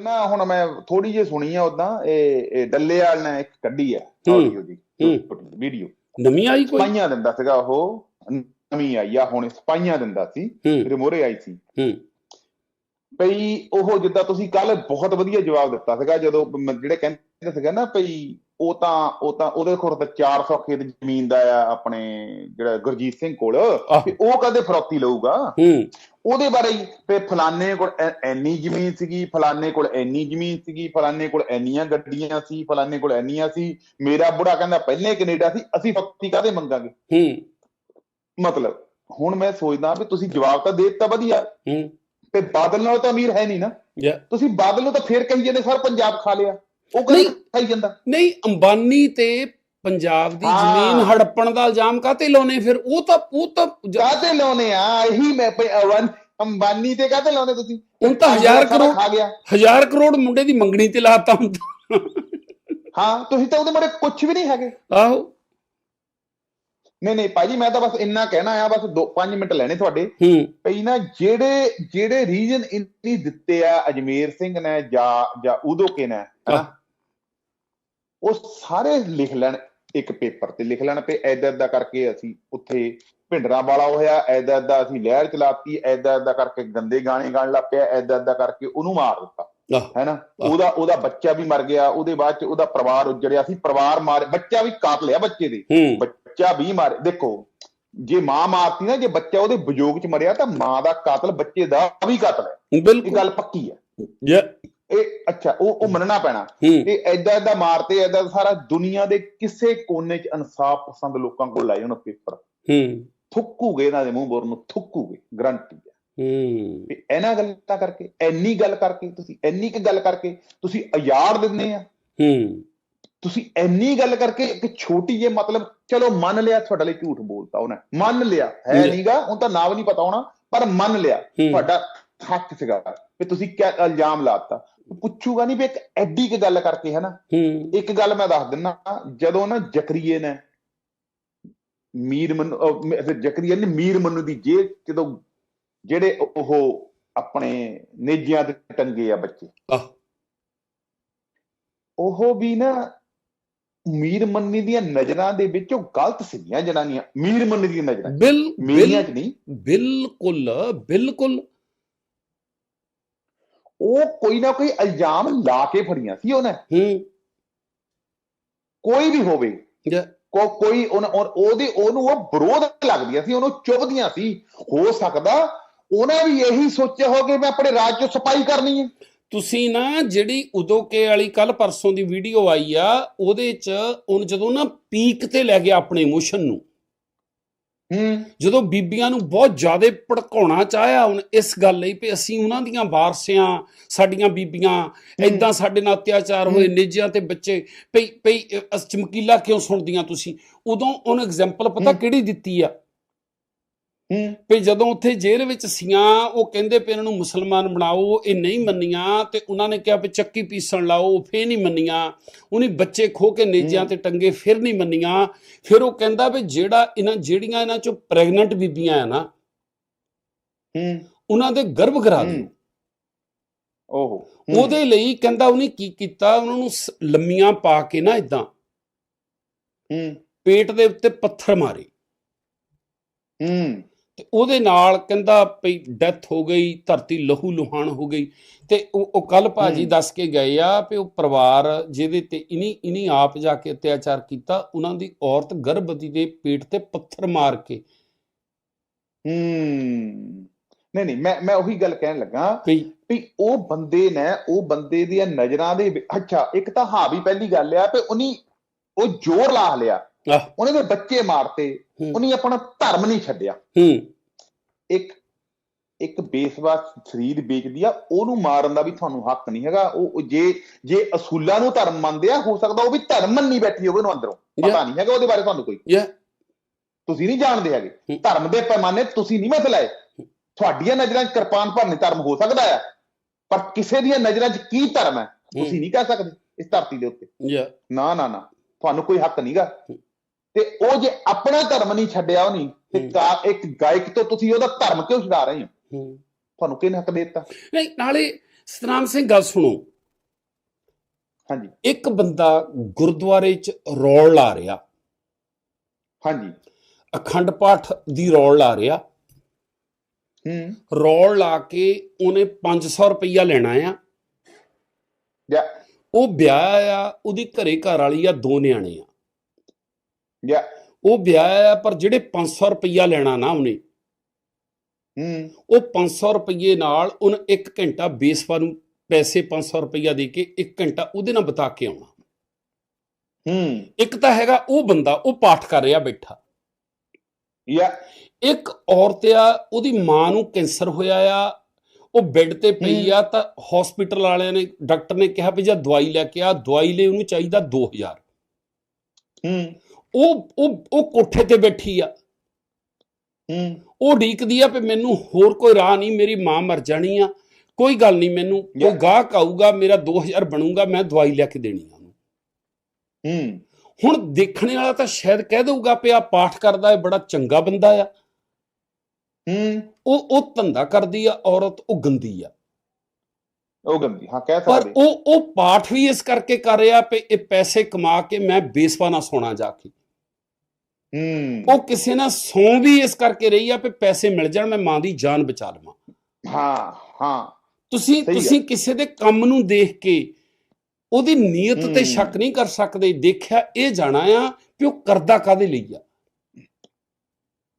ਨਾ ਹੁਣ ਮੈਂ ਥੋੜੀ ਜਿਹੀ ਸੁਣੀ ਆ ਉਦਾਂ ਇਹ ਇਹ ਡੱਲੇ ਵਾਲ ਨੇ ਇੱਕ ਕੱਢੀ ਆ ਆਡੀਓ। ਵੀਡੀਓ ਨਵੀਂ ਆਈ ਕੋਈ? ਸਪਾਈਆਂ ਦਿੰਦਾ ਸੀਗਾ ਉਹ ਨਵੀਂ ਆਈ ਆ ਹੁਣ ਸਪਾਈਆਂ ਦਿੰਦਾ ਸੀ ਹੂੰ। ਮੇਰੇ ਆਈ ਸੀ। ਭਈ ਉਹ ਜਿੱਦਾਂ ਤੁਸੀਂ ਕੱਲ ਬਹੁਤ ਵਧੀਆ ਜਵਾਬ ਦਿੱਤਾ ਸੀਗਾ ਜਦੋਂ ਜਿਹੜੇ ਕਹਿੰਦੇ ਸੀਗਾ ਨਾ ਭਈ ਉਹ ਤਾਂ ਉਹ ਤਾਂ ਉਹਦੇ ਕੋਲ ਤਾਂ 400 ਖੇਤ ਜ਼ਮੀਨ ਦਾ ਆ ਆਪਣੇ ਜਿਹੜਾ ਗੁਰਜੀਤ ਸਿੰਘ ਕੋਲ ਉਹ ਕਦੇ ਫਰੌਤੀ ਲਊਗਾ? ਹੂੰ। ਉਹਦੇ ਬਾਰੇ ਤੇ ਫਲਾਣੇ ਕੋਲ ਐਨੀ ਜ਼ਮੀਨ ਸੀਗੀ ਫਲਾਣੇ ਕੋਲ ਐਨੀ ਜ਼ਮੀਨ ਸੀਗੀ ਫਲਾਣੇ ਕੋਲ ਐਨੀਆਂ ਗੱਡੀਆਂ ਸੀ ਫਲਾਣੇ ਕੋਲ ਐਨੀਆਂ ਸੀ। ਮੇਰਾ ਬੁੜਾ ਕਹਿੰਦਾ ਪਹਿਲੇ ਕੈਨੇਡਾ ਸੀ ਅਸੀਂ ਫਰੌਤੀ ਕਾਦੇ ਮੰਗਾਂਗੇ? ਹੂੰ। ਮਤਲਬ ਹੁਣ ਮੈਂ ਸੋਚਦਾ ਵੀ ਤੁਸੀਂ ਜਵਾਬ ਤਾਂ ਦੇ ਦਿੱਤਾ ਵਧੀਆ। ਹੂੰ। ਤੇ ਬਾਦਲ ਨਾਲ ਤਾਂ ਅਮੀਰ ਹੈ ਨਹੀਂ ਨਾ। ਤੁਸੀਂ ਬਾਦਲ ਨੂੰ ਤਾਂ ਫੇਰ ਕਹੀ ਜਾਂਦੇ ਸਰ ਪੰਜਾਬ ਖਾ ਲਿਆ। ਉਹ ਨਹੀਂ। ਕਦੇ ਖਾਈ ਜਾਂਦਾ। ਨਹੀਂ ਅੰਬਾਨੀ ਤੇ ਪੰਜਾਬ ਦੀ। ਜ਼ਮੀਨ ਹੜੱਪਣ ਦਾ ਇਲਜ਼ਾਮ ਕਾਤੇ ਲਾਉਨੇ ਫਿਰ ਉਹ ਤਾਂ ਉਹ ਤਾਂ ਕਾਹਤੇ ਲਾਉਨੇ ਆ? ਇਹੀ ਮੈਂ ਅਵਨ ਅੰਬਾਨੀ ਤੇ ਕਾਹਤੇ ਲਾਉਨੇ ਤੁਸੀਂ? ਹੁਣ ਤਾਂ ਹਜ਼ਾਰ ਸਾਰਾ ਕਰੋੜ ਖਾ ਗਿਆ। ਹਜ਼ਾਰ ਕਰੋੜ ਮੁੰਡੇ ਦੀ ਮੰਗਣੀ ਤੇ ਲਾਤਾ ਹੁਣ। ਹਾਂ ਤੁਸੀਂ ਤਾਂ ਉਹਦੇ ਬਾਰੇ ਕੁਝ ਵੀ ਨਹੀਂ ਹੈਗੇ। ਆਹੋ। ਨਹੀਂ ਨਹੀਂ ਭਾਜੀ ਮੈਂ ਤਾਂ ਬਸ ਇੰਨਾ ਕਹਿਣਾ ਆ ਬਸ 2-5 ਮਿੰਟ ਲੈਣੇ ਤੁਹਾਡੇ। ਹੂੰ। ਪਈ ਨਾ ਜਿਹੜੇ ਜਿਹੜੇ ਰੀਜਨ ਇੰਨੀ ਦਿੱਤੇ ਆ ਅਜਮੇਰ ਸਿੰਘ ਨੇ ਜਾਂ ਜਾਂ ਉਦੋਕੇ ਨੇ ਹਨਾ। ਉਹ ਸਾਰੇ ਲਿਖ ਲੈਣ ਇੱਕ ਪੇਪਰ ਤੇ ਲਿਖ ਲੈਣ ਪਏ ਐਦਾ ਐਦਾ ਕਰਕੇ ਅਸੀਂ ਉੱਥੇ ਭਿੰਡਰਾਂ ਵਾਲਾ ਹੋਇਆ ਐਦਾ ਐਦਾ ਅਸੀਂ ਲਹਿਰ ਚਲਾਤੀ ਐਦਾ ਐਦਾ ਕਰਕੇ ਗੰਦੇ ਗਾਣੇ ਗਾਣ ਲੱਗ ਪਿਆ ਐਦਾ ਐਦਾ ਕਰਕੇ ਉਹਨੂੰ ਮਾਰ ਦਿੱਤਾ। ਹੈਨਾ ਉਹਦਾ ਉਹਦਾ ਬੱਚਾ ਵੀ ਮਰ ਗਿਆ ਉਹਦੇ ਬਾਅਦ ਚ ਉਹਦਾ ਪਰਿਵਾਰ ਉੱਜੜਿਆ ਸੀ ਪਰਿਵਾਰ ਮਾਰ ਬੱਚਾ ਵੀ ਕਾਤਲ ਆ ਬੱਚੇ ਦੇ। ਬੱਚਾ ਵੀ ਮਾਰੇ ਦੇਖੋ ਜੇ ਮਾਂ ਮਾਰਤੀ ਨਾ ਜੇ ਬੱਚਾ ਉਹਦੇ ਵਿਯੋਗ ਚ ਮਰਿਆ ਤਾਂ ਮਾਂ ਦਾ ਕਾਤਲ ਬੱਚੇ ਦਾ ਵੀ ਕਾਤਲ ਹੈ। ਇਹ ਗੱਲ ਪੱਕੀ ਹੈ। ਇਹ ਅੱਛਾ ਉਹ ਉਹ ਮੰਨਣਾ ਪੈਣਾ ਇਹ ਐਦਾਂ ਐਦਾਂ ਮਾਰਤੇ ਐਦਾਂ ਸਾਰਾ ਦੁਨੀਆ ਦੇ ਕਿਸੇ ਕੋਨੇ ਚ ਇਨਸਾਫ ਪਸੰਦ ਲੋਕਾਂ ਕੋਲ ਲਾਏ ਉਹਨਾਂ ਪੇਪਰ। ਹੂੰ। ਥੁੱਕੂਗੇ ਇਹਨਾਂ ਦੇ ਮੂੰਹ ਬੋਰ ਨੂੰ ਥੁੱਕੂਗੇ ਗਰੰਟੀ ਹੈ। ਹੂੰ। ਵੀ ਇਹਨਾਂ ਗੱਲਾਂ ਕਰਕੇ ਐਨੀ ਗੱਲ ਕਰਕੇ ਤੁਸੀਂ ਐਨੀ ਕੁ ਗੱਲ ਕਰਕੇ ਤੁਸੀਂ ਅਯਾਰ ਦਿੰਦੇ ਆ। ਹੂੰ। ਤੁਸੀਂ ਐਨੀ ਗੱਲ ਕਰਕੇ ਇੱਕ ਛੋਟੀ ਜਿਹੀ ਮਤਲਬ ਚਲੋ ਮੰਨ ਲਿਆ ਤੁਹਾਡੇ ਲਈ ਝੂਠ ਬੋਲਤਾ ਉਹਨੇ ਮੰਨ ਲਿਆ ਹੈ। ਨਹੀਂਗਾ ਉਹ ਤਾਂ ਨਾਮ ਨਹੀਂ ਪਤਾ ਹੋਣਾ ਪਰ ਮੰਨ ਲਿਆ ਤੁਹਾਡਾ ਹੱਕ ਸੀਗਾ ਵੀ ਤੁਸੀਂ ਕਿਆ ਇਲਜ਼ਾਮ ਲਾਤਾ ਪੁੱਛੂਗਾ ਨਹੀਂ ਵੀ ਇੱਕ ਐਡੀ ਕੁ ਗੱਲ ਕਰਕੇ ਹੈ। ਨਾ ਇੱਕ ਗੱਲ ਮੈਂ ਦੱਸ ਦਿੰਨਾ ਜਦੋਂ ਨਾ ਜ਼ਕਰੀਏ ਨੇ ਮੀਰ ਮਨ ਜ਼ਕਰੀਆ ਨੇ ਮੀਰ ਮਨੂ ਦੀ ਜੇਲ੍ਹ ਜਦੋਂ ਜਿਹੜੇ ਉਹ ਆਪਣੇ ਨੇਜਿਆਂ ਤੇ ਟੰਗੇ ਆ ਬੱਚੇ। ਉਹ ਵੀ ਨਾ ਮੀਰ ਮੰਨੀ ਦੀਆਂ ਨਜ਼ਰਾਂ ਦੇ ਵਿੱਚ ਉਹ ਗਲਤ ਸੀਗੀਆਂ ਜਨਾਨੀਆਂ ਮੀਰ ਮੰਨੀ ਦੀਆਂ ਨਜ਼ਰਾਂ। 'ਚ। ਬਿਲ ਮੇਰੀਆਂ ਬਿਲ ਚ ਨਹੀਂ। ਬਿਲਕੁਲ ਬਿਲਕੁਲ ਉਹ ਕੋਈ ਨਾ ਕੋਈ ਇਲਜ਼ਾਮ ਲਾ ਕੇ ਫੜੀਆਂ ਸੀ ਉਹਨੇ। ਹੂੰ। ਕੋਈ ਵੀ ਹੋਵੇ। ਕੋ ਕੋਈ ਉਹਨ- ਉਹਦੇ ਉਹਨੂੰ ਉਹ ਵਿਰੋਧ ਲੱਗਦੀਆਂ ਸੀ ਉਹਨੂੰ ਚੁਭਦੀਆਂ ਸੀ। ਹੋ ਸਕਦਾ ਉਹਨਾਂ ਵੀ ਇਹੀ ਸੋਚਿਆ ਹੋ ਕਿ ਮੈਂ ਆਪਣੇ ਰਾਜ 'ਚ ਸਫ਼ਾਈ ਕਰਨੀ ਹੈ। ਤੁਸੀਂ ਨਾ ਜਿਹੜੀ ਉਦੋਂ ਕੇ ਵਾਲੀ ਕੱਲ ਪਰਸੋਂ ਦੀ ਵੀਡੀਓ ਆਈ ਆ ਉਹਦੇ ਚ ਉਹ ਜਦੋਂ ਨਾ ਪੀਕ ਤੇ ਲੈ ਗਿਆ ਆਪਣੇ ਇਮੋਸ਼ਨ ਨੂੰ ਜਦੋਂ ਬੀਬੀਆਂ ਨੂੰ ਬਹੁਤ ਜ਼ਿਆਦਾ ਭੜਕਾਉਣਾ ਚਾਹਿਆ ਹੁਣ ਇਸ ਗੱਲ ਲਈ ਵੀ ਅਸੀਂ ਉਹਨਾਂ ਦੀਆਂ ਵਾਰਸਿਆਂ ਸਾਡੀਆਂ ਬੀਬੀਆਂ ਐਦਾਂ ਸਾਡੇ ਨਾਲ ਅਤਿਆਚਾਰ ਹੋਏ। ਨੇਜਿਆਂ ਤੇ ਬੱਚੇ ਪਈ ਪਈ ਚਮਕੀਲਾ ਕਿਉਂ ਸੁਣਦੀਆਂ ਤੁਸੀਂ ਉਦੋਂ ਉਹਨ ਐਗਜ਼ਾਮਪਲ ਪਤਾ। ਕਿਹੜੀ ਦਿੱਤੀ ਆ ਵੀ ਜਦੋਂ ਉੱਥੇ ਜੇਲ੍ਹ ਵਿੱਚ ਸੀਆਂ ਉਹ ਕਹਿੰਦੇ ਵੀ ਇਹਨਾਂ ਨੂੰ ਮੁਸਲਮਾਨ ਬਣਾਓ ਇਹ ਨਹੀਂ ਮੰਨੀਆਂ ਤੇ ਉਹਨਾਂ ਨੇ ਕਿਹਾ ਵੀ ਚੱਕੀ ਪੀਸਣ ਲਾਓ ਫੇਰ ਨਹੀਂ ਮੰਨੀਆਂ। ਉਹਨੇ ਬੱਚੇ ਖੋ ਕੇ ਨੇਜਿਆਂ। ਤੇ ਟੰਗੇ ਫਿਰ ਨਹੀਂ ਮੰਨੀਆਂ। ਫਿਰ ਉਹ ਕਹਿੰਦਾ ਵੀ ਜਿਹੜਾ ਇਹਨਾਂ ਜਿਹੜੀਆਂ ਇਹਨਾਂ ਚੋਂ ਪ੍ਰੈਗਨੈਂਟ ਬੀਬੀਆਂ ਆ ਨਾ ਹੂੰ। ਉਹਨਾਂ ਦੇ ਗਰਭ ਕਰਾ ਦਿਓ। ਓਹੋ। ਉਹਦੇ ਲਈ ਕਹਿੰਦਾ ਉਹਨੇ ਕੀ ਕੀਤਾ ਉਹਨਾਂ ਨੂੰ ਲੰਮੀਆਂ ਪਾ ਕੇ ਨਾ ਇਦਾਂ ਹੂੰ। ਪੇਟ ਦੇ ਉੱਤੇ ਪੱਥਰ ਮਾਰੇ। ਹੂੰ। ਤੇ ਉਹਦੇ ਨਾਲ ਕਹਿੰਦਾ ਭਈ ਡੈਥ ਹੋ ਗਈ ਧਰਤੀ ਲਹੂ ਲੁਹਾਨ ਹੋ ਗਈ ਤੇ ਉਹ ਉਹ ਕੱਲ ਭਾਜੀ। ਦੱਸ ਕੇ ਗਏ ਆ ਵੀ ਉਹ ਪਰਿਵਾਰ ਜਿਹਦੇ ਤੇ ਇਨੀ ਇਨੀ ਆਪ ਜਾ ਕੇ ਅਤਿਆਚਾਰ ਕੀਤਾ ਉਹਨਾਂ ਦੀ ਔਰਤ ਗਰਭਵਤੀ ਦੇ ਪੇਟ ਤੇ ਪੱਥਰ ਮਾਰ ਕੇ। ਹੂੰ। ਨਹੀਂ ਨਹੀਂ ਮੈਂ ਮੈਂ ਉਹੀ ਗੱਲ ਕਹਿਣ ਲੱਗਾ ਵੀ ਵੀ ਉਹ ਬੰਦੇ ਨੇ ਉਹ ਬੰਦੇ ਦੀਆਂ ਨਜ਼ਰਾਂ ਦੇ ਅੱਛਾ ਇੱਕ ਤਾਂ ਹਾਂ ਵੀ ਪਹਿਲੀ ਗੱਲ ਆ ਵੀ ਉਨੀ ਉਹ ਜ਼ੋਰ ਲਾ ਲਿਆ। ਉਹਨੇ ਦੇ ਬੱਚੇ ਮਾਰਤੇ। ਉਹਨੇ ਆਪਣਾ ਧਰਮ ਨਹੀਂ ਛੱਡਿਆ। ਹੂੰ। ਇੱਕ ਇੱਕ ਬੇਸਵਾ ਸਰੀਰ ਵੇਚਦੀ ਆ ਉਹਨੂੰ ਮਾਰਨ ਦਾ ਵੀ ਤੁਹਾਨੂੰ ਹੱਕ ਨਹੀਂ ਹੈਗਾ। ਉਹ ਜੇ ਜੇ ਅਸੂਲਾਂ ਨੂੰ ਧਰਮ ਮੰਨਦੇ ਆ ਹੋ ਸਕਦਾ ਉਹ ਵੀ ਧਰਮ ਮੰਨੀ ਬੈਠੀ ਹੋਵੇ ਉਹਨੂੰ ਅੰਦਰੋਂ। ਪਤਾ ਨਹੀਂ ਹੈਗਾ ਉਹਦੇ ਬਾਰੇ ਤੁਹਾਨੂੰ ਕੋਈ। ਯਾ। ਤੁਸੀਂ ਨਹੀਂ ਜਾਣਦੇ ਹੈਗੇ। ਧਰਮ ਦੇ ਪੈਮਾਨੇ ਤੁਸੀਂ ਨਹੀਂ ਮਤ ਲਾਏ ਤੁਹਾਡੀਆਂ ਨਜ਼ਰਾਂ 'ਚ ਕਿਰਪਾਨ ਭਰਨੀ ਧਰਮ ਹੋ ਸਕਦਾ ਹੈ ਪਰ ਕਿਸੇ ਦੀਆਂ ਨਜ਼ਰਾਂ 'ਚ ਕੀ ਧਰਮ ਹੈ ਤੁਸੀਂ ਨਹੀਂ ਕਹਿ ਸਕਦੇ ਇਸ ਧਰਤੀ ਦੇ ਉੱਤੇ। ਯਾ। ਨਾ ਨਾ ਨਾ। ਤੁਹਾਨੂੰ ਕੋਈ ਹੱਕ ਨਹੀਂਗਾ। ਤੇ ਉਹ ਜੇ ਆਪਣਾ ਧਰਮ ਨਹੀਂ ਛੱਡਿਆ ਉਹਨੇ ਤੇ ਹੂੰ। ਕਾ- ਇੱਕ ਗਾਇਕ ਤੋਂ ਤੁਸੀਂ ਉਹਦਾ ਧਰਮ ਕਿਉਂ ਛਡਾ ਰਹੇ ਹੋ? ਤੁਹਾਨੂੰ ਕਿਹਨੇ ਹੱਕ ਦਿੱਤਾ? ਨਹੀਂ ਨਾਲੇ ਸਤਨਾਮ ਸਿੰਘ ਗੱਲ ਸੁਣੋ। ਹਾਂਜੀ। ਇੱਕ ਬੰਦਾ ਗੁਰਦੁਆਰੇ 'ਚ ਰੌਲ ਲਾ ਰਿਹਾ। ਹਾਂਜੀ। ਅਖੰਡ ਪਾਠ ਦੀ ਰੌਲ ਲਾ ਰਿਹਾ। ਹੂੰ। ਰੌਲ ਲਾ ਕੇ ਉਹਨੇ 500 ਰੁਪਈਆ ਲੈਣਾ ਆ। ਜਾਂ ਉਹ ਵਿਆਹ ਆ ਉਹਦੀ ਘਰੇ ਘਰ ਵਾਲੀ ਆ ਦੋ ਨਿਆਣੇ ਆ। ਜਾਂ ਉਹ ਵਿਆਹ ਆ ਪਰ ਜਿਹੜੇ 500 ਰੁਪਈਆ ਲੈਣਾ ਨਾ ਉਹਨੇ ਹੂੰ। ਉਹ 500 ਰੁਪਏ ਨਾਲ ਉਹਨੇ 1 ਘੰਟਾ ਬੇਸਵਾ ਨੂੰ ਪੈਸੇ 500 ਰੁਪਈਆ ਦੇ ਕੇ 1 ਘੰਟਾ ਉਹਦੇ ਨਾਲ ਬਿਤਾ ਕੇ ਆਉਣਾ। ਹੂੰ। ਇੱਕ ਤਾਂ ਹੈਗਾ ਉਹ ਬੰਦਾ ਉਹ ਪਾਠ ਕਰ ਰਿਹਾ ਬੈਠਾ। ਜਾਂ ਇੱਕ ਔਰਤ ਆ ਉਹਦੀ ਮਾਂ ਨੂੰ ਕੈਂਸਰ ਹੋਇਆ ਆ ਉਹ ਬੈੱਡ ਤੇ ਪਈ ਆ ਤਾਂ ਹਸਪੀਟਲ ਵਾਲਿਆਂ ਨੇ ਡਾਕਟਰ ਨੇ ਕਿਹਾ ਵੀ ਜਾ ਦਵਾਈ ਲੈ ਕੇ ਆ ਦਵਾਈ ਲਈ ਉਹਨੂੰ ਚਾਹੀਦਾ 2000 ਹੂੰ। ਉਹ ਉਹ ਉਹ ਕੋਠੇ ਤੇ ਬੈਠੀ ਆ। ਹੂੰ। ਉਹ ਢੀਕਦੀ ਆ ਵੀ ਮੈਨੂੰ ਹੋਰ ਕੋਈ ਰਾਹ ਨਹੀਂ ਮੇਰੀ ਮਾਂ ਮਰ ਜਾਣੀ ਆ। ਕੋਈ ਗੱਲ ਨਹੀਂ ਮੈਨੂੰ Yeah. ਗਾਹਕ ਆਊਗਾ ਮੇਰਾ 2000 ਬਣੂਗਾ ਮੈਂ ਦਵਾਈ ਲੈ ਕੇ ਦੇਣੀ ਆ ਉਹਨੂੰ। ਹੂੰ। ਹੁਣ ਦੇਖਣੇ ਵਾਲਾ ਤਾਂ ਸ਼ਾਇਦ ਕਹਿ ਦਊਗਾ ਵੀ ਆ ਪਾਠ ਕਰਦਾ ਹੈ ਬੜਾ ਚੰਗਾ ਬੰਦਾ ਆ। ਹੂੰ। ਉਹ ਉਹ ਧੰਦਾ ਕਰਦੀ ਆ ਔਰਤ ਉਹ ਗੰਦੀ ਆ। ਉਹ ਗੰਦੀ ਹਾਂ ਕਹਿ ਪਰ ਸਕਦੇ। ਉਹ ਉਹ ਪਾਠ ਵੀ ਇਸ ਕਰਕੇ ਕਰ ਰਿਹਾ ਵੀ ਇਹ ਪੈਸੇ ਕਮਾ ਕੇ ਮੈਂ ਬੇਸਵਾ ਨਾ ਸੋਣਾ ਜਾ ਕੇ। ਹੂੰ। ਉਹ ਕਿਸੇ ਨਾਲ ਸੌਂ ਵੀ ਇਸ ਕਰਕੇ ਰਹੀ ਆ ਵੀ ਪੈਸੇ ਮਿਲ ਜਾਣ ਮੈਂ ਮਾਂ ਦੀ ਜਾਨ ਬਚਾ ਲਵਾਂ। ਹਾਂ ਹਾਂ। ਤੁਸੀਂ। ਤੁਸੀਂ ਕਿਸੇ ਦੇ ਕੰਮ ਨੂੰ ਦੇਖ ਕੇ ਉਹਦੀ ਨੀਅਤ ਤੇ। ਸ਼ੱਕ ਨਹੀਂ ਕਰ ਸਕਦੇ। ਦੇਖਿਆ ਇਹ ਜਾਣਾ ਆ ਵੀ ਉਹ ਕਰਦਾ ਕਾਦੇ ਲਈ ਆ?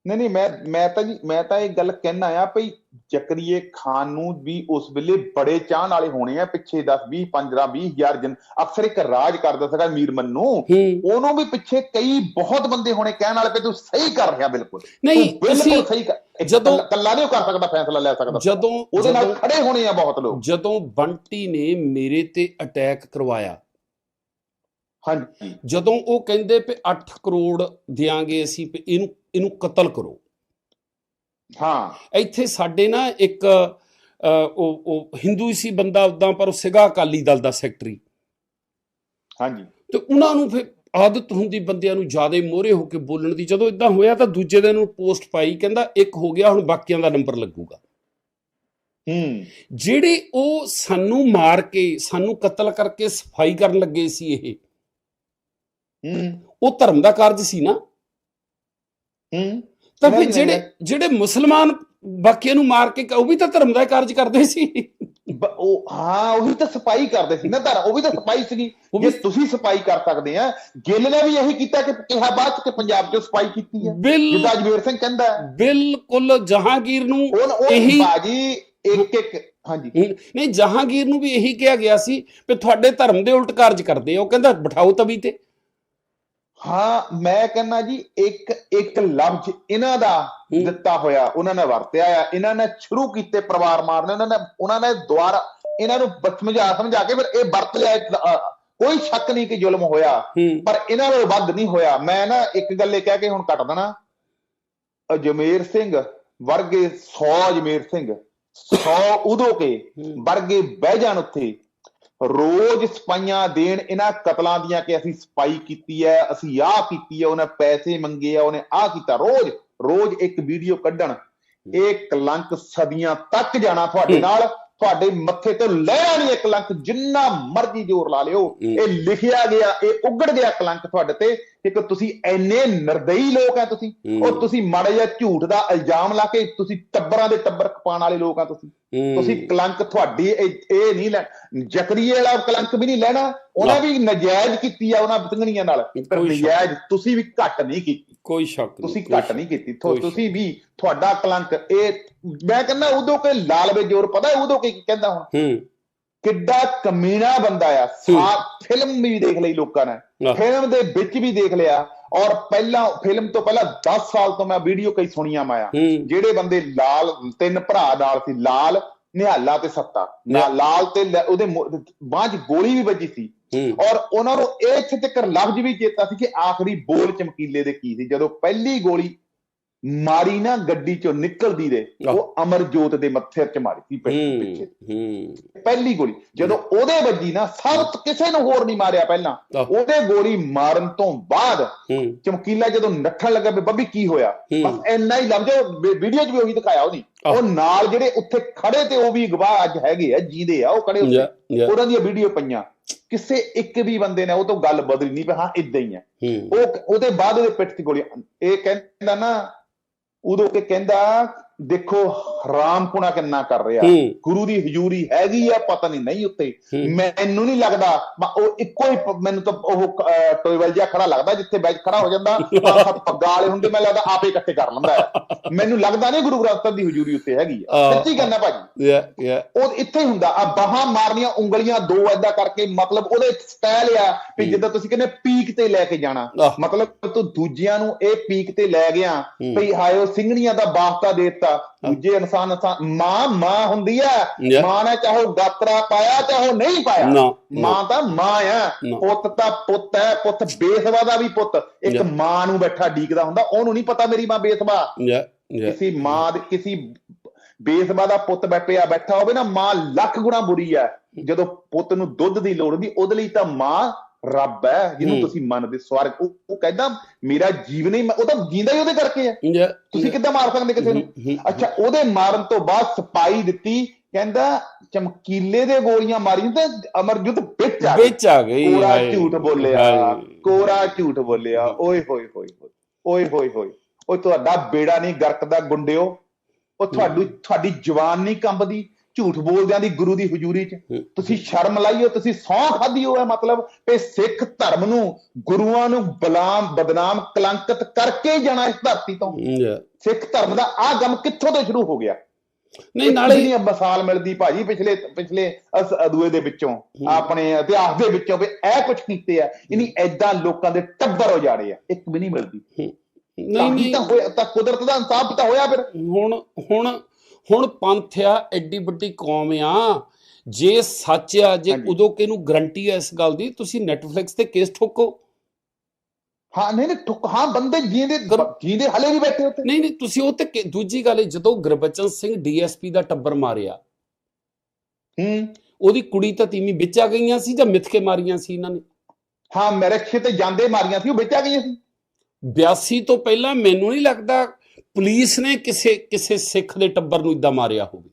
ਨਹੀਂ ਨਹੀਂ ਮੈਂ ਮੈਂ ਤਾਂ ਜੀ ਮੈਂ ਤਾਂ ਇਹ ਗੱਲ ਕਹਿਣਾ ਆ ਭਈ ਜ਼ਕਰੀਏ ਖਾਨ ਨੂੰ ਵੀ ਉਸ ਵੇਲੇ ਬੜੇ ਚਾਹਣ ਵਾਲੇ ਹੋਣੇ ਆ ਪਿੱਛੇ 10 20 15 20 ਹਜ਼ਾਰ ਜਨ। ਅਕਸਰ ਇੱਕ ਰਾਜ ਕਰਦਾ ਸੀਗਾ ਮੀਰ ਮੰਨੂ ਹੂੰ। ਉਹਨੂੰ ਵੀ ਪਿੱਛੇ ਕਈ ਬਹੁਤ ਬੰਦੇ ਹੋਣੇ ਕਹਿਣ ਵਾਲੇ ਵੀ ਤੂੰ ਸਹੀ ਕਰ ਰਿਹਾ ਬਿਲਕੁਲ। ਨਹੀਂ ਬਿਲਕੁਲ ਸਹੀ ਜਦੋਂ- ਕੱਲਾ- ਨਹੀਂ ਉਹ ਕਰ ਸਕਦਾ ਫੈਸਲਾ ਲੈ ਸਕਦਾ। ਜਦੋਂ ਉਹਦੇ ਨਾਲ ਖੜੇ ਹੋਣੇ ਆ ਬਹੁਤ ਲੋਕ। ਜਦੋਂ ਬੰਟੀ ਨੇ ਮੇਰੇ ਤੇ ਅਟੈਕ ਕਰਵਾਇਆ ਹਾਂਜੀ। ਜਦੋਂ ਉਹ ਕਹਿੰਦੇ ਵੀ 8 ਕਰੋੜ ਦਿਆਂਗੇ ਅਸੀਂ ਵੀ ਇਹਨੂੰ ਇਹਨੂੰ ਕਤਲ ਕਰੋ। ਹਾਂ। ਇੱਥੇ ਸਾਡੇ ਨਾ ਇੱਕ ਉਹ ਉਹ ਹਿੰਦੂ ਹੀ ਸੀ ਬੰਦਾ ਉਦਾਂ ਪਰ ਉਹ ਸਿਗਾ ਅਕਾਲੀ ਦਲ ਦਾ ਸੈਕਟਰੀ ਹਾਂਜੀ। ਤੇ ਉਹਨਾਂ ਨੂੰ ਫਿਰ ਆਦਤ ਹੁੰਦੀ ਬੰਦਿਆਂ ਨੂੰ ਜ਼ਿਆਦਾ ਮੋਹਰੇ ਹੋ ਕੇ ਬੋਲਣ ਦੀ। ਜਦੋਂ ਇਦਾਂ ਹੋਇਆ ਤਾਂ ਦੂਜੇ ਦਿਨ ਉਹ ਪੋਸਟ ਪਾਈ ਕਹਿੰਦਾ ਇੱਕ ਹੋ ਗਿਆ ਹੁਣ ਬਾਕੀਆਂ ਦਾ ਨੰਬਰ ਲੱਗੂਗਾ। ਹੂੰ। ਜਿਹੜੇ ਉਹ ਸਾਨੂੰ ਮਾਰ ਕੇ ਸਾਨੂੰ ਕਤਲ ਕਰਕੇ ਸਫ਼ਾਈ ਕਰਨ ਲੱਗੇ ਸੀ ਇਹ ਉਹ ਧਰਮ ਦਾ ਕਾਰਜ ਸੀ ਨਾ। ਹੂੰ। ਤਾਂ ਫਿਰ ਜਿਹੜੇ ਜਿਹੜੇ ਮੁਸਲਮਾਨ ਬਾਕੀਆਂ ਨੂੰ ਮਾਰ ਕੇ ਉਹ ਵੀ ਤਾਂ ਧਰਮ ਦਾ ਕਾਰਜ ਕਰਦੇ ਸੀ। ਉਹ ਹਾਂ ਉਹੀ ਤਾਂ ਸਪਾਈ ਕਰਦੇ ਸੀ ਨਾ ਧਰ ਉਹ ਵੀ ਤਾਂ ਸਪਾਈ ਸੀਗੀ। ਉਹ ਜੇ ਵੀ ਤੁਸੀਂ ਸਪਾਈ ਕਰ ਸਕਦੇ ਆ ਗਿੱਲ ਨੇ ਵੀ ਇਹੀ ਕੀਤਾ ਕਿ ਕਿਹਾ ਬਾਅਦ ਕਿ ਪੰਜਾਬ 'ਚ ਸਪਾਈ ਕੀਤੀ ਹੈ ਜਿੱਦਾਂ ਅਜਮੇਰ ਸਿੰਘ ਕਹਿੰਦਾ ਹੈ। ਬਿਲਕੁਲ ਜਹਾਂਗੀਰ ਨੂੰ ਇਹੀ- ਬਾਜੀ ਇੱਕ ਇੱਕ ਹਾਂਜੀ। ਨਹੀਂ ਜਹਾਂਗੀਰ ਨੂੰ ਵੀ ਇਹੀ ਕਿਹਾ ਗਿਆ ਸੀ ਵੀ ਤੁਹਾਡੇ ਧਰਮ ਦੇ ਉਲਟ ਕਾਰਜ ਕਰਦੇ ਉਹ ਕਹਿੰਦਾ ਬਿਠਾਓ ਤਵੀ ਤੇ। ਹਾਂ ਮੈਂ ਕਹਿੰਦਾ ਜੀ ਇੱਕ ਇੱਕ ਲਫ਼ਜ਼ ਇਹਨਾਂ ਦਾ। ਦਿੱਤਾ ਹੋਇਆ ਉਹਨਾਂ ਨੇ ਵਰਤਿਆ ਆ। ਇਹਨਾਂ ਨੇ ਸ਼ੁਰੂ ਕੀਤੇ ਪਰਿਵਾਰ ਮਾਰਨੇ ਉਹਨਾਂ ਨੇ ਉਹਨਾਂ ਨੇ ਦੁਆਰਾ ਇਹਨਾਂ ਨੂੰ ਬ- ਸਮਝਾ ਕੇ ਫਿਰ ਇਹ ਵਰਤ ਲਿਆ। ਕੋਈ ਸ਼ੱਕ ਨਹੀਂ ਕਿ ਜ਼ੁਲਮ ਹੋਇਆ ਪਰ ਇਹਨਾਂ ਨਾਲੋਂ ਵੱਧ ਨਹੀਂ ਹੋਇਆ। ਮੈਂ ਨਾ ਇੱਕ ਗੱਲ ਇਹ ਕਹਿ ਕੇ ਹੁਣ ਕੱਟ ਦੇਣਾ। ਅਜਮੇਰ ਸਿੰਘ ਵਰਗੇ 100 ਅਜਮੇਰ ਸਿੰਘ 100 ਉਦੋਂ ਕੇ। ਵਰਗੇ ਬਹਿ ਜਾਣ ਉੱਥੇ ਰੋਜ਼ ਸਪਾਈਆਂ ਦੇਣ ਇਹਨਾਂ ਕਤਲਾਂ ਦੀਆਂ ਕਿ ਅਸੀਂ ਸਪਾਈ ਕੀਤੀ ਹੈ ਅਸੀਂ ਆਹ ਕੀਤੀ ਹੈ ਉਹਨੇ ਪੈਸੇ ਮੰਗੇ ਆ ਉਹਨੇ ਆਹ ਕੀਤਾ ਰੋਜ਼ ਰੋਜ਼ ਇੱਕ ਵੀਡੀਓ ਕੱਢਣ ਇਹ ਕਲੰਕ ਸਦੀਆਂ ਤੱਕ ਜਾਣਾ ਤੁਹਾਡੇ। ਨਾਲ ਤੁਹਾਡੇ ਮੱਥੇ ਤੋਂ ਲੈਣਾ ਨਹੀਂ ਇਹ ਕਲੰਕ ਜਿੰਨਾ ਮਰਜ਼ੀ ਜ਼ੋਰ ਲਾ ਲਿਓ। ਇਹ ਲਿਖਿਆ ਗਿਆ ਇਹ ਉਗੜ ਗਿਆ ਕਲੰਕ ਤੁਹਾਡੇ ਤੇ ਕਿ ਤੁਸੀਂ ਐਨੇ ਨਿਰਦਈ ਲੋਕ ਆ ਤੁਸੀਂ। ਉਹ ਤੁਸੀਂ ਮਾੜਾ ਜਿਹਾ ਝੂਠ ਦਾ ਇਲਜ਼ਾਮ ਲਾ ਕੇ ਤੁਸੀਂ ਟੱਬਰਾਂ ਦੇ ਟੱਬਰ ਖਪਾਉਣ ਵਾਲੇ ਲੋਕ ਆ ਤੁਸੀਂ। ਤੁਸੀਂ ਕਲੰਕ ਤੁਹਾਡੀ ਇਹ ਨਹੀਂ ਲੈ ਜ਼ਕਰੀਏ ਵਾਲਾ ਕਲੰਕ ਵੀ ਨਹੀਂ ਲੈਣਾ ਉਹਨੇ ਵੀ ਨਜਾਇਜ਼ ਕੀਤੀ ਆ ਉਹਨਾਂ ਬਤੰਗਣੀਆਂ ਨਾਲ। ਪਰ ਨਜਾਇਜ਼ ਤੁਸੀਂ ਵੀ ਘੱਟ ਨਹੀਂ ਕੀਤੀ। ਕੋਈ ਸ਼ੱਕ ਨਹੀਂ ਤੁਸੀਂ ਘੱਟ ਨਹੀਂ ਕੀਤੀ। ਤੁਸੀਂ ਵੀ ਤੁਹਾਡਾ ਕਲੰਕ ਇਹ ਮੈਂ ਕਹਿੰਦਾ ਉਦੋਂ ਕੇ ਲਾਲਵੇ ਜੋਰ ਪਤਾ ਉਦੋਂ ਕੀ ਕਹਿੰਦਾ ਹੁਣ? ਹੂੰ। ਕਿੱਡਾ ਕਮੀਨਾ ਬੰਦਾ ਆ। ਸਾ ਫਿਲਮ ਵੀ ਦੇਖ ਲਈ ਲੋਕਾਂ ਨੇ। ਫਿਲਮ ਦੇ ਵਿੱਚ ਵੀ ਦੇਖ ਲਿਆ। ਔਰ ਪਹਿਲਾਂ ਫਿਲਮ ਤੋਂ ਪਹਿਲਾਂ 10 ਸਾਲ ਤੋਂ ਮੈਂ ਵੀਡੀਓ ਕਈ ਸੁਣੀਆਂ ਮਾਇਆ। ਜਿਹੜੇ ਬੰਦੇ ਲਾਲ ਤਿੰਨ ਭਰਾ ਨਾਲ ਸੀ ਲਾਲ ਨਿਹਾਲਾ ਤੇ ਸੱਤਾ। ਨਾ ਲਾਲ ਤੇ ਉਹਦੇ ਬਾਹ 'ਚ ਗੋਲੀ ਵੀ ਵੱਜੀ ਸੀ। ਔਰ ਉਹਨਾਂ ਨੂੰ ਇਹ ਇੱਥੇ ਤੱਕ ਲਫ਼ਜ਼ ਵੀ ਚੇਤਾ ਸੀ ਕਿ ਆਖਰੀ ਬੋਲ ਚਮਕੀਲੇ ਦੇ ਕੀ ਸੀ। ਜਦੋਂ ਪਹਿਲੀ ਗੋਲੀ ਮਾਰੀ ਨਾ ਗੱਡੀ ਚੋਂ ਨਿਕਲਦੀ ਦੇ ਉਹ ਅਮਰਜੋਤ ਦੇ ਮੱਥੇ 'ਚ ਮਾਰੀ ਸੀ ਪਿੱਛੇ। ਹੂੰ। ਪਹਿਲੀ ਗੋਲੀ। ਜਦੋਂ ਉਹਦੇ ਵੱਜੀ ਨਾ ਸਭ ਕਿਸੇ ਨੂੰ ਹੋਰ ਨਹੀਂ ਮਾਰਿਆ ਪਹਿਲਾਂ। ਉਹਦੇ ਗੋਲੀ ਮਾਰਨ ਤੋਂ ਬਾਅਦ ਚਮਕੀਲਾ ਜਦੋਂ ਨੱਠਣ ਲੱਗਾ ਵੀ ਬੱਬੀ ਕੀ ਹੋਇਆ। ਬਸ ਇੰਨਾ ਹੀ ਲਫ਼ਜ਼ ਵੀਡੀਓ 'ਚ ਵੀ ਉਹੀ ਦਿਖਾਇਆ ਉਹਦੀ। ਉਹ ਨਾਲ ਜਿਹੜੇ ਉੱਥੇ ਖੜੇ ਤੇ ਉਹ ਵੀ ਗਵਾਹ ਅੱਜ ਹੈਗੇ ਆ ਜੀਦੇ ਆ ਉਹ ਖੜੇ ਉੱਥੇ। ਉਹਨਾਂ ਦੀਆਂ ਵੀਡੀਓ ਪਈਆਂ। ਕਿਸੇ ਇੱਕ ਵੀ ਬੰਦੇ ਨੇ ਉਹ ਤੋਂ ਗੱਲ ਬਦਲੀ ਨਹੀਂ ਵੀ ਹਾਂ ਇਦਾਂ ਹੀ ਹੂੰ। ਉਹ ਉਹਦੇ ਬਾਅਦ ਉਹਦੇ ਪਿੱਠ ਤੇ ਗੋਲੀ ਇਹ ਕਹਿੰਦਾ ਨਾ ਉਦੋਂ ਕਿ ਕਹਿੰਦਾ ਦੇਖੋ ਹਰਾਮਪੁਣਾ ਕਿੰਨਾ ਕਰ ਰਿਹਾ ਗੁਰੂ ਦੀ ਹਜ਼ੂਰੀ ਹੈਗੀ ਆ ਪਤਾ ਨਹੀਂ ਨਹੀਂ ਉੱਤੇ। ਮੈਨੂੰ ਨਹੀਂ ਲੱਗਦਾ ਮ- ਉਹ ਇੱਕੋ ਹੀ ਮੈਨੂੰ ਤਾਂ ਉਹ ਟੋਇਵਲ ਜਿਹਾ ਖੜਾ ਲੱਗਦਾ ਜਿੱਥੇ ਬੈਠ ਖੜਾ ਹੋ ਜਾਂਦਾ ਪੱਗਾਂ ਵਾਲੇ ਹੁੰਦੇ ਮੈਨੂੰ ਲੱਗਦਾ ਆਪੇ ਇਕੱਠੇ ਕਰ ਲੈਂਦਾ। ਮੈਨੂੰ ਲੱਗਦਾ ਨਹੀਂ ਗੁਰੂ ਗ੍ਰੰਥ ਸਾਹਿਬ ਦੀ ਹਜ਼ੂਰੀ ਉੱਤੇ ਹੈਗੀ ਆ। ਸੱਚੀ ਗੱਲ ਹੈ ਭਾਜੀ ਉਹ ਇੱਥੇ ਹੁੰਦਾ ਆ ਬਾਹਾਂ ਮਾਰਨੀਆਂ ਉਂਗਲੀਆਂ ਦੋ ਏਦਾਂ ਕਰਕੇ ਮਤਲਬ ਉਹਦਾ ਇੱਕ ਸਟਾਈਲ ਆ ਵੀ ਹੂੰ। ਜਿੱਦਾਂ ਤੁਸੀਂ ਕਹਿੰਦੇ ਪੀਕ ਤੇ ਲੈ ਕੇ ਜਾਣਾ। ਮਤਲਬ ਤੂੰ ਦੂਜਿਆਂ ਨੂੰ ਇਹ ਪੀਕ ਤੇ ਲੈ ਗਿਆ। ਭਈ ਹਾਇਓ ਸਿੰਘਣੀਆਂ ਦਾ ਬਾਖਤਾ ਦੇਤਾ ਦੂਜੇ ਇਨਸਾਨ ਮਾਂ ਮਾਂ ਹੁੰਦੀ ਆ ਮਾਂ ਨੇ ਚਾਹੋ ਗਾਤਰਾ ਪਾਇਆ ਚਾਹੋ ਨਹੀਂ ਪਾਇਆ। ਮਾਂ ਤਾਂ ਮਾਂ ਆ। ਪੁੱਤ ਤਾਂ ਪੁੱਤ ਹੈ। ਪੁੱਤ ਬੇਸਵਾ ਦਾ ਵੀ ਪੁੱਤ। ਇੱਕ। ਮਾਂ ਨੂੰ ਬੈਠਾ ਡੀਕਦਾ ਹੁੰਦਾ। ਉਹਨੂੰ ਨਹੀਂ ਪਤਾ ਮੇਰੀ ਮਾਂ ਬੇਸਵਾ। ਕਿਸੇ ਮਾਂ ਦੇ ਕਿਸੇ ਬੇਸਬਾ ਦਾ ਪੁੱਤ ਬੈਠਿਆ ਬੈਠਾ ਹੋਵੇ ਨਾ ਮਾਂ ਲੱਖ ਗੁਣਾ ਬੁਰੀ ਹੈ। ਜਦੋਂ ਪੁੱਤ ਨੂੰ ਦੁੱਧ ਦੀ ਲੋੜ ਹੁੰਦੀ ਉਹਦੇ ਲਈ ਤਾਂ ਮਾਂ ਰੱਬ ਹੈ ਜਿਹਨੂੰ। ਤੁਸੀਂ ਮੰਨਦੇ ਸਵਰਗ। ਉਹ ਉਹ ਕਹਿੰਦਾ ਮੇਰਾ ਜੀਵਨ ਹੀ ਉਹ ਤਾਂ ਜਿੰਦਾ ਹੀ ਉਹਦੇ ਕਰਕੇ ਹੈ। ਤੁਸੀਂ ਕਿੱਦਾਂ ਮਾਰ ਸਕਦੇ ਕਿਸੇ ਨੂੰ? ਅੱਛਾ ਉਹਦੇ ਮਾਰਨ ਤੋਂ ਬਾਅਦ ਸਪਾਈ ਦਿੱਤੀ ਕਹਿੰਦਾ ਚਮਕੀਲੇ ਦੇ ਗੋਲੀਆਂ ਮਾਰੀਆਂ ਤੇ ਅਮਰਜੁੱਤ ਵਿੱਚ ਆ ਵਿੱਚ ਆ ਗਈ ਕੋਰਾ। ਝੂਠ ਬੋਲਿਆ। ਕੋਰਾ ਝੂਠ ਬੋਲਿਆ। ਓਏ ਹੋਏ ਹੋਏ ਓਏ ਹੋਏ ਹੋਏ। ਓਏ ਤੁਹਾਡਾ ਬੇੜਾ ਨਹੀਂ ਗਰਕਦਾ ਗੁੰਡਿਓ। ਉਹ ਤੁਹਾਡੀ ਤੁਹਾਡੀ ਜਵਾਨ ਨਹੀਂ ਕੰਬਦੀ। ਝੂਠ ਬੋਲਦਿਆਂ ਦੀ ਗੁਰੂ ਦੀ ਹਜ਼ੂਰੀ 'ਚ। ਹੂੰ। ਤੁਸੀਂ ਸ਼ਰਮ ਲਾਈਓ ਤੁਸੀਂ ਸਹੁੰ ਖਾਧੀ ਹੋ ਹੈ ਮਤਲਬ ਕਿ ਸਿੱਖ ਧਰਮ ਨੂੰ ਗੁਰੂਆਂ ਨੂੰ ਬਲਾਮ ਬਦਨਾਮ ਕਲੰਕਿਤ ਕਰਕੇ ਹੀ ਜਾਣਾ ਇਸ ਧਰਤੀ ਤੋਂ। ਸਿੱਖ ਧਰਮ ਦਾ ਆਹ ਗਮ ਕਿੱਥੋਂ ਤੋਂ ਸ਼ੁਰੂ ਹੋ ਗਿਆ? ਨਹੀਂ ਨਾਲੇ ਨਹੀਂ ਮਿਸਾਲ ਮਿਲਦੀ ਭਾਜੀ ਪਿਛਲੇ ਪਿਛਲੇ ਅਸ ਅਦੂਏ ਦੇ ਵਿੱਚੋਂ ਆਪਣੇ ਇਤਿਹਾਸ ਦੇ ਵਿੱਚੋਂ ਵੀ ਇਹ ਕੁਝ ਕੀਤੇ ਆ। ਇਨੀ ਐਦਾਂ ਲੋਕਾਂ ਦੇ ਟੱਬਰ ਉਜਾੜੇ ਆ। ਇੱਕ ਵੀ ਨਹੀਂ ਮਿਲਦੀ। ਨਹੀਂ ਹੀ ਨਹੀਂ। ਤਾਂ ਹੋਇਆ ਤਾਂ ਕੁਦਰਤ ਦਾ ਇਨਸਾਫ ਤਾਂ ਹੋਇਆ ਫਿਰ। ਹੁਣ ਹੁਣ ਹੁਣ ਪੰਥ ਆ ਐਡੀ ਵੱਡੀ ਕੌਮ ਆ। ਜੇ ਸੱਚ ਆ ਜੇ। ਉਦੋਂ ਕਿਹਨੂੰ ਗਰੰਟੀ ਆ ਇਸ ਗੱਲ ਦੀ? ਤੁਸੀਂ ਨੈਟਫਲਿਕਸ ਤੇ ਕੇਸ ਠੋਕੋ। ਹਾਂ ਨਹੀਂ ਨਹੀਂ ਠੁੱਕ ਹਾਂ ਬੰਦੇ ਜੀਂਦੇ ਜੀਂਦੇ ਹਲੇ ਵੀ ਬੈਠੇ ਉੱਤੇ ਨਹੀਂ ਨਹੀਂ ਤੁਸੀਂ ਉਹ ਤੇ ਦੂਜੀ ਗੱਲ ਜਦੋਂ ਗੁਰਬਚਨ ਸਿੰਘ ਡੀਐਸਪੀ ਦਾ ਟੱਬਰ ਮਾਰਿਆ। ਹੂੰ। ਉਹਦੀ ਕੁੜੀ ਤਾਂ ਤੀਵੀਂ ਵਿੱਚ ਆ ਗਈਆਂ ਸੀ ਜਾਂ ਮਿੱਥ ਕੇ ਮਾਰੀਆਂ ਸੀ ਇਹਨਾਂ ਨੇ? ਹਾਂ ਮੇਰੇ ਖੇ ਤੇ ਜਾਂਦੇ ਮਾਰੀਆਂ ਸੀ ਉਹ ਵਿੱਚ ਆ ਗਈਆਂ ਸੀ। 82 ਤੋਂ ਪਹਿਲਾਂ ਮੈਨੂੰ ਨਹੀਂ ਲੱਗਦਾ ਪੁਲਿਸ ਨੇ ਕਿਸੇ ਕਿਸੇ ਸਿੱਖ ਦੇ ਟੱਬਰ ਨੂੰ ਇਦਾਂ ਮਾਰਿਆ ਹੋਵੇ।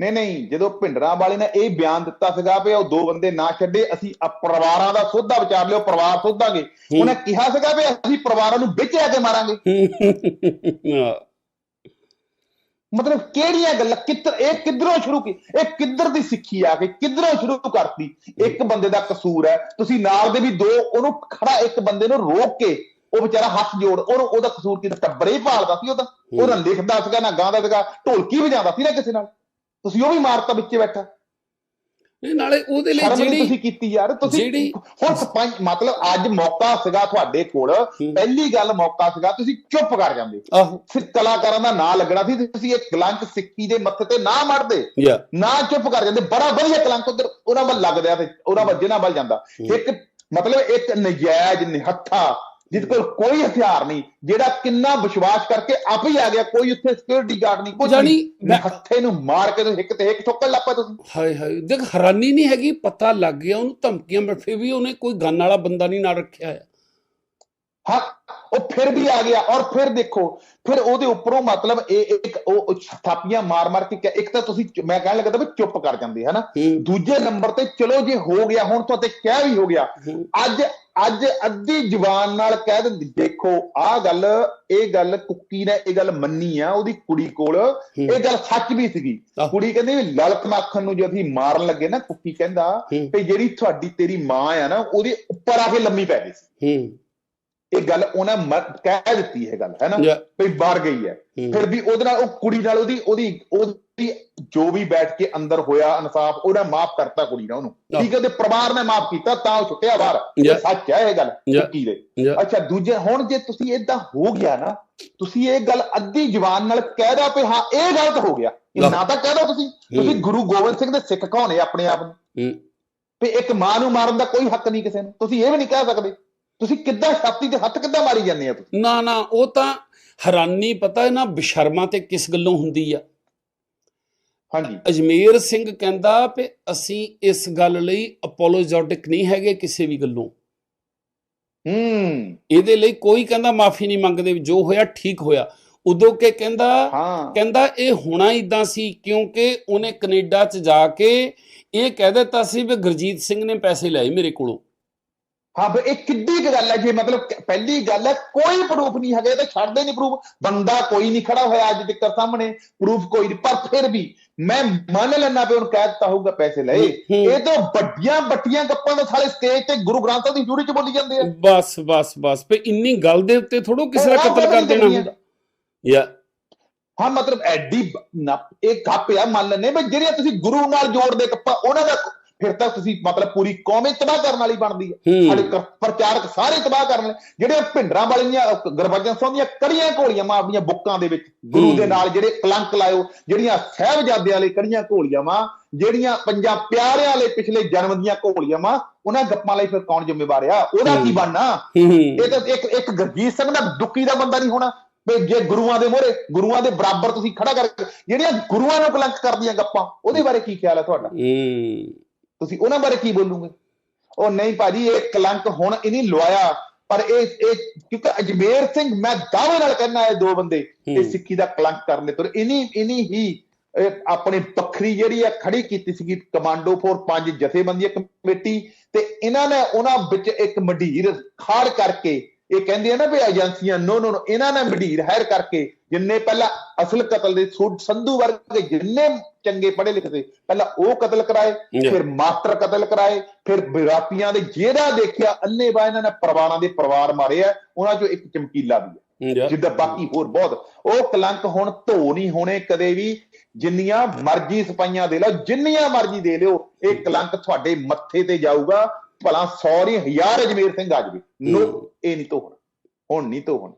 ਨਹੀਂ ਨਹੀਂ ਜਦੋਂ ਭਿੰਡਰਾਂ ਵਾਲੇ ਨੇ ਇਹ ਬਿਆਨ ਦਿੱਤਾ ਸੀਗਾ ਵੀ ਉਹ ਦੋ ਬੰਦੇ ਨਾ ਛੱਡੇ ਅਸੀਂ ਆ ਪਰਿਵਾਰਾਂ ਦਾ ਸੋਧਾ ਵਿਚਾਰ ਲਿਓ ਪਰਿਵਾਰ ਸੋਧਾਂਗੇ। ਉਹਨੇ ਕਿਹਾ ਸੀਗਾ ਵੀ ਅਸੀਂ ਪਰਿਵਾਰਾਂ ਨੂੰ ਵਿੱਚ ਆ ਕੇ ਮਾਰਾਂਗੇ। ਮਤਲਬ ਕਿਹੜੀਆਂ ਗੱਲਾਂ ਕਿੱਧਰ ਇਹ ਕਿੱਧਰੋਂ ਸ਼ੁਰੂ ਕੀ ਇਹ ਕਿੱਧਰ ਦੀ ਸਿੱਖੀ ਆ ਕੇ ਕਿੱਧਰੋਂ ਸ਼ੁਰੂ ਕਰਤੀ? ਇੱਕ ਬੰਦੇ ਦਾ ਕਸੂਰ ਹੈ ਤੁਸੀਂ ਨਾਲ ਦੇ ਵੀ ਦੋ ਉਹਨੂੰ ਖੜਾ ਇੱਕ ਬੰਦੇ ਨੂੰ ਰੋਕ ਕੇ ਉਹ ਵਿਚਾਰਾ ਹੱਥ ਜੋੜ ਉਹਨੂੰ ਉਹਦਾ ਕਸੂਰ ਕੀ ਟੱਬਰੇ ਹੀ ਭਾਲਦਾ ਸੀ ਉਹਦਾ। ਉਹਦਾ ਲਿਖਦਾ ਸੀਗਾ ਨਾ ਗਾਉਂਦਾ ਸੀਗਾ ਢੋਲਕੀ ਵਜਾਉਂਦਾ ਸੀ ਨਾ ਕਿਸੇ ਨਾਲ। ਤੁਸੀਂ ਉਹ ਵੀ ਮਾਰਤਾ ਵਿੱਚੇ ਬੈਠਾ। ਨਹੀਂ ਨਾਲੇ ਉਹਦੇ ਲਈ ਜਿਹੜੀ ਤੁਸੀਂ ਕੀਤੀ ਯਾਰ ਤੁਸੀਂ ਹੁਣ ਸਰਪੰਚ ਮਤਲਬ ਅੱਜ ਮੌਕਾ ਸੀਗਾ ਤੁਹਾਡੇ ਕੋਲ। ਪਹਿਲੀ ਗੱਲ ਮੌਕਾ ਸੀਗਾ ਤੁਸੀਂ ਚੁੱਪ ਕਰ ਜਾਂਦੇ। ਫਿਰ ਕਲਾਕਾਰਾਂ ਦਾ ਨਾਂ ਲੱਗਣਾ ਸੀ ਤੁਸੀਂ ਇਹ ਕਲੰਕ ਸਿੱਖੀ ਦੇ ਮੱਥੇ ਤੇ ਨਾ ਮੜਦੇ। ਨਾ ਚੁੱਪ ਕਰ ਜਾਂਦੇ ਬੜਾ ਵਧੀਆ ਕਲੰਕ ਉਧਰ ਉਹਨਾਂ ਵੱਲ ਲੱਗਦਾ ਤੇ ਉਹਨਾਂ ਵੱਲ ਜਿਹਨਾਂ ਵੱਲ ਜਾਂਦਾ। ਇੱਕ ਮਤਲਬ ਇੱਕ ਨਜਾਇਜ਼ ਨਿਹੱਥਾ ਜਿਹਦੇ ਕੋਲ ਕੋਈ ਹਥਿਆਰ ਨਹੀਂ ਜਿਹੜਾ ਕਿੰਨਾ ਵਿਸ਼ਵਾਸ ਕਰਕੇ ਆਪ ਹੀ ਆ ਗਿਆ ਕੋਈ ਉੱਥੇ ਸਿਕਿਉਰਿਟੀ ਗਾਰਡ ਨਹੀਂ ਨਹੀਂ। ਮੈਂ- ਹੱਥੇ ਨੂੰ ਮਾਰ ਕੇ ਤੇ ਇੱਕ ਤੇ ਇੱਕ ਠੋਕਰ ਲੱਪਾ ਤੁਸੀਂ। ਹਾਏ ਹਾਏ ਦੇਖ ਹੈਰਾਨੀ ਨਹੀਂ ਹੈਗੀ ਪਤਾ ਲੱਗ ਗਿਆ ਉਹਨੂੰ ਧਮਕੀਆਂ ਮੈਂ ਫਿਰ ਵੀ ਉਹਨੇ ਕੋਈ ਗਨ ਵਾਲਾ ਬੰਦਾ ਨਹੀਂ ਨਾਲ ਰੱਖਿਆ ਹੈ ਹਾਂ ਉਹ ਫਿਰ ਵੀ ਆ ਗਿਆ ਔਰ ਫਿਰ ਦੇਖੋ ਫਿਰ ਉਹਦੇ ਉੱਪਰੋਂ ਮਤਲਬ ਇਹ ਇੱਕ ਉਹ ਥਾਪੀਆਂ ਮਾਰ ਮਾਰ ਕੇ ਇੱਕ ਤਾਂ ਤੁਸੀਂ ਮੈਂ ਕਹਿਣ ਲੱਗਾ ਤਾਂ ਵੀ ਚੁੱਪ ਕਰ ਜਾਂਦੇ ਹਨਾ? ਦੂਜੇ ਨੰਬਰ ਤੇ ਚਲੋ ਜੇ ਹੋ ਗਿਆ ਹੁਣ ਤੁਹਾਡੇ ਕਹਿ ਵੀ ਹੋ ਗਿਆ ਅੱਜ ਅੱਜ ਅੱਧੀ ਜ਼ੁਬਾਨ ਨਾਲ ਕਹਿ ਦਿੰਦੀ ਦੇਖੋ ਆਹ ਗੱਲ ਇਹ ਗੱਲ ਕੁੱਕੀ ਨੇ ਇਹ ਗੱਲ ਮੰਨੀ ਆ ਉਹਦੀ ਕੁੜੀ ਕੋਲ। ਹੂੰ, ਇਹ ਗੱਲ ਸੱਚ ਵੀ ਸੀਗੀ। ਕੁੜੀ ਕਹਿੰਦੀ ਲਲਕ ਮੱਖਣ ਨੂੰ ਜੇ ਅਸੀਂ ਮਾਰਨ ਲੱਗੇ ਨਾ ਕੁੱਕੀ ਕਹਿੰਦਾ ਹੂੰ, ਵੀ ਜਿਹੜੀ ਤੁਹਾਡੀ ਤੇਰੀ ਮਾਂ ਆ ਨਾ ਉਹਦੇ ਉੱਪਰ ਆ ਕੇ ਲੰਮੀ ਪੈ ਗਈ ਸੀ। ਹੂੰ, ਇਹ ਗੱਲ ਉਹਨੇ ਕਹਿ ਦਿੱਤੀ ਇਹ ਗੱਲ ਹੈ ਨਾ? ਵੀ ਬਾਹਰ ਗਈ ਹੈ। ਹੂੰ, ਫਿਰ ਵੀ ਉਹਦੇ ਨਾਲ ਉਹ ਕੁੜੀ ਨਾਲ ਉਹਦੀ ਉਹਦੀ ਉਹਦੀ ਜੋ ਵੀ ਬੈਠ ਕੇ ਅੰਦਰ ਹੋਇਆ ਇਨਸਾਫ ਉਹਨੇ ਮਾਫ ਕਰਤਾ ਕੁੜੀ ਨਾਲ ਉਹਨੂੰ। ਠੀਕ ਹੈ ਉਹਦੇ ਪਰਿਵਾਰ ਨੇ ਮਾਫ ਕੀਤਾ ਤਾਂ ਉਹ ਛੁੱਟਿਆ ਬਾਹਰ। ਇਹ. ਸੱਚ ਹੈ ਇਹ ਗੱਲ. ਕੁੱਕੀ ਦੇ। ਅੱਛਾ ਦੂਜੇ ਹੁਣ ਜੇ ਤੁਸੀਂ ਇਦਾਂ ਹੋ ਗਿਆ ਨਾ ਤੁਸੀਂ ਇਹ ਗੱਲ ਅੱਧੀ ਜ਼ੁਬਾਨ ਨਾਲ ਕਹਿ ਦੋ ਵੀ ਹਾਂ ਇਹ ਗਲਤ ਹੋ ਗਿਆ। ਨਾ ਤਾਂ ਕਹਿ ਦੋ ਤੁਸੀਂ। ਤੁਸੀਂ ਗੁਰੂ ਗੋਬਿੰਦ ਸਿੰਘ ਦੇ ਸਿੱਖ ਕਹਾਉਣੇ ਆਪਣੇ ਆਪ ਨੂੰ? ਹੂੰ, ਵੀ ਇੱਕ ਮਾਂ ਨੂੰ ਮਾਰਨ ਦਾ ਕੋਈ ਹੱਕ ਨਹੀਂ ਕਿਸੇ ਨੂੰ। ਤੁਸੀਂ ਇਹ ਵੀ ਨਹੀਂ ਕਹਿ ਸਕਦੇ। ਤੁਸੀਂ ਕਿੱਦਾਂ ਛਾਤੀ ਤੇ ਹੱਥ ਕਿੱਦਾਂ ਮਾਰੀ ਜਾਂਦੇ ਆ ਤੁਸੀਂ? ਨਾ ਨਾ ਉਹ ਤਾਂ ਹੈਰਾਨੀ ਪਤਾ ਨਾ ਬਿਸ਼ਰਮਾ ਤੇ ਕਿਸ ਗੱਲੋਂ ਹੁੰਦੀ ਆ? ਹਾਂਜੀ। ਅਜਮੇਰ ਸਿੰਘ ਕਹਿੰਦਾ ਵੀ ਅਸੀਂ ਇਸ ਗੱਲ ਲਈ ਅਪੋਲੋਜੈਟਿਕ ਨਹੀਂ ਹੈਗੇ ਕਿਸੇ ਵੀ ਗੱਲੋਂ। ਹੂੰ। ਇਹਦੇ ਲਈ ਕੋਈ ਕਹਿੰਦਾ ਮਾਫੀ ਨਹੀਂ ਮੰਗਦੇ ਜੋ ਹੋਇਆ ਠੀਕ ਹੋਇਆ। ਉਦੋਂ ਕੇ ਕਹਿੰਦਾ ਕਹਿੰਦਾ ਇਹ ਹੋਣਾ ਇਦਾਂ ਸੀ ਕਿਉਂਕਿ ਉਹਨੇ ਕੈਨੇਡਾ 'ਚ ਜਾ ਕੇ ਇਹ ਕਹਿ ਦਿੱਤਾ ਸੀ ਵੀ ਗੁਰਜੀਤ ਸਿੰਘ ਨੇ ਪੈਸੇ ਲਏ ਮੇਰੇ ਕੋਲੋਂ। ਹਾਂ ਬਈ ਇਹ ਕਿੱਡੀ ਕੁ ਗੱਲ ਹੈ ਜੇ ਮਤਲਬ ਪਹਿਲੀ ਗੱਲ ਹੈ ਕੋਈ ਪ੍ਰੂਫ ਨਹੀਂ ਹੈਗਾ ਇਹ ਤਾਂ ਛੱਡਦੇ ਨਹੀਂ ਪ੍ਰੂਫ ਬੰਦਾ ਕੋਈ ਨਹੀਂ ਖੜਾ ਹੋਇਆ ਅੱਜ ਤੱਕ ਸਾਹਮਣੇ ਪ੍ਰੂਫ ਕੋਈ ਨਹੀਂ ਪਰ ਫਿਰ ਵੀ ਮੈਂ ਮੰਨ ਲੈਣਾ ਵੀ ਉਹਨੂੰ ਕਹਿ ਦਿੱਤਾ ਹੋਊਗਾ ਪੈਸੇ ਲਏ। ਇਹ ਤਾਂ ਵੱਡੀਆਂ ਵੱਡੀਆਂ ਗੱਪਾਂ ਦਾ ਸਾਲੇ ਸਟੇਜ ਤੇ ਗੁਰੂ ਗ੍ਰੰਥ ਸਾਹਿਬ ਦੀ ਜੂਰੀ ਚ ਬੋਲੀ ਜਾਂਦੇ ਆ। ਬਸ ਬਸ ਬਸ। ਵੀ ਇੰਨੀ ਗੱਲ ਦੇ ਉੱਤੇ ਥੋੜੋ ਕਿਸੇ ਦਾ ਕਤਲ ਕਰ ਦੇਣਾ ਹੁੰਦਾ। ਯਾ। ਹਾਂ ਮਤਲਬ ਐਡੀ ਇਹ ਗੱਪ ਆ ਮੰਨ ਲੈਨੇ ਵੀ ਜਿਹੜੀਆਂ ਤੁਸੀਂ ਗੁਰੂ ਨਾਲ ਜੋੜਦੇ ਗੱਪਾਂ ਉਹਨਾਂ ਦਾ ਫਿਰ ਤਾਂ ਤੁਸੀਂ ਮਤਲਬ ਪੂਰੀ ਕੌਮੇ ਤਬਾਹ ਕਰਨ ਵਾਲੀ ਬਣਦੀ ਹੈ। ਹੂੰ। ਸਾਡੇ ਪ੍ਰਚਾਰਕ ਸਾਰੇ ਤਬਾਹ ਕਰਨ ਜਿਹੜੇ ਭਿੰਡਰਾਂ ਵਾਲੀਆਂ ਗਰਬਾਜਾਂ ਸਿੰਘ ਦੀਆਂ ਕੜੀਆਂ ਘੋਲੀਆਂ ਮਾਂ ਆਪਣੀਆਂ ਬੁੱਕਾਂ ਦੇ ਵਿੱਚ। ਗੁਰੂ ਹੂੰ। ਦੇ ਨਾਲ ਜਿਹੜੇ ਕਲੰਕ ਲਾਇਓ ਜਿਹੜੀਆਂ ਸਹਿਬਜ਼ਾਦੇ ਵਾਲੇ ਕੜੀਆਂ ਘੋਲੀਆਂ ਮਾਂ ਜਿਹੜੀਆਂ ਪੰਜਾਂ ਪਿਆਰਿਆਂ ਵਾਲੇ ਪਿਛਲੇ ਜਨਮ ਦੀਆਂ ਘੋਲੀਆਂ ਮਾਂ ਉਹਨਾਂ ਗੱਪਾਂ ਲਈ ਫਿਰ ਕੌਣ ਜ਼ਿੰਮੇਵਾਰ ਆ? ਉਹਦਾ ਕੀ ਹੂੰ। ਬਣਨਾ? ਹੂੰ। ਇਹ ਤਾਂ ਇੱਕ ਇੱਕ ਗੁਰਜੀਤ ਸਿੰਘ ਦਾ ਦੁੱਕੀ ਦਾ ਬੰਦਾ ਨਹੀਂ ਹੋਣਾ। ਵੀ ਜੇ ਗੁਰੂਆਂ ਦੇ ਮੋਹਰੇ ਗੁਰੂਆਂ ਦੇ ਬਰਾਬਰ ਤੁਸੀਂ ਖੜਾ ਕਰਕੇ ਜਿਹੜੀਆਂ ਗੁਰੂਆਂ ਨੂੰ ਕਲੰਕ ਕਰਦੀਆਂ ਗੱਪਾਂ ਉਹਦੇ ਬਾਰੇ ਕੀ ਖਿਆਲ ਹੈ ਤੁਹਾਡਾ? ਹੂੰ। ਤੁਸੀਂ ਉਹਨਾਂ ਬਾਰੇ ਕੀ ਬੋਲੂਗੇ? ਉਹ ਨਹੀਂ ਭਾਜੀ ਇਹ ਕਲੰਕ ਹੁਣ ਇਹ ਨਹੀਂ ਲਵਾਇਆ ਪਰ ਇਹ ਇਹ ਕਿਉਂਕਿ ਅਜਮੇਰ ਸਿੰਘ ਮੈਂ ਦਾਅਵੇ ਨਾਲ ਕਹਿੰਦਾ ਇਹ ਦੋ ਬੰਦੇ ਇਹ। ਸਿੱਖੀ ਦਾ ਕਲੰਕ ਕਰਨੇ ਤੁਰ। ਇਨੀ ਇਨੀ ਹੀ ਆਪਣੀ ਵੱਖਰੀ ਜਿਹੜੀ ਆ ਖੜੀ ਕੀਤੀ ਸੀਗੀ ਕਮਾਂਡੋ ਫੋਰ ਪੰਜ ਜਥੇਬੰਦੀਆਂ ਕਮੇਟੀ। ਤੇ ਇਹਨਾਂ ਨੇ ਉਹਨਾਂ ਵਿੱਚ ਇੱਕ ਮੰਡੀਰ ਖਾੜ ਕਰਕੇ ਇਹ ਕਹਿੰਦੇ ਆ ਨਾ ਵੀ ਏਜੰਸੀਆਂ ਨੋ ਨੋ ਨੋ ਇਹਨਾਂ ਨੇ ਮੰਡੀਰ ਹਾਇਰ ਕਰਕੇ ਜਿੰਨੇ ਪਹਿਲਾਂ ਅਸਲ ਕਤਲ ਦੇ ਸੰਧੂ ਵਰਗੇ ਜਿੰਨੇ ਚੰਗੇ ਪੜ੍ਹੇ ਲਿਖੇ ਸੀ ਪਹਿਲਾਂ ਉਹ ਕਤਲ ਕਰਾਏ. ਫਿਰ ਮਾਸਟਰ ਕਤਲ ਕਰਾਏ ਫਿਰ ਵਿਰਾਪੀਆਂ ਦੇ ਜਿਹੜਾ ਦੇਖਿਆ ਅੰਨੇ ਬਾ ਇਹਨਾਂ ਨੇ ਪਰਿਵਾਰਾਂ ਦੇ ਪਰਿਵਾਰ ਮਾਰੇ ਆ ਉਹਨਾਂ ਚੋਂ ਇੱਕ ਚਮਕੀਲਾ ਵੀ ਹੈ ਜਿੱਦਾਂ ਬਾਕੀ ਹੋਰ ਬਹੁਤ ਉਹ ਕਲੰਕ ਹੁਣ ਧੋ ਨਹੀਂ ਹੋਣੇ ਕਦੇ ਵੀ ਜਿੰਨੀਆਂ ਮਰਜ਼ੀ ਸਪਾਈਆਂ ਦੇ ਲਓ ਜਿੰਨੀਆਂ ਮਰਜ਼ੀ ਦੇ ਲਿਓ ਇਹ ਕਲੰਕ ਤੁਹਾਡੇ ਮੱਥੇ ਤੇ ਜਾਊਗਾ ਭਲਾ 100 ਨਹੀਂ ਹਜ਼ਾਰ ਅਜਮੇਰ ਸਿੰਘ ਆ ਜਾਵੇ। ਨੋ। ਇਹ ਨਹੀਂ ਧੋ ਹੋਣਾ ਹੁਣ ਨਹੀਂ ਧੋ ਹੋਣਾ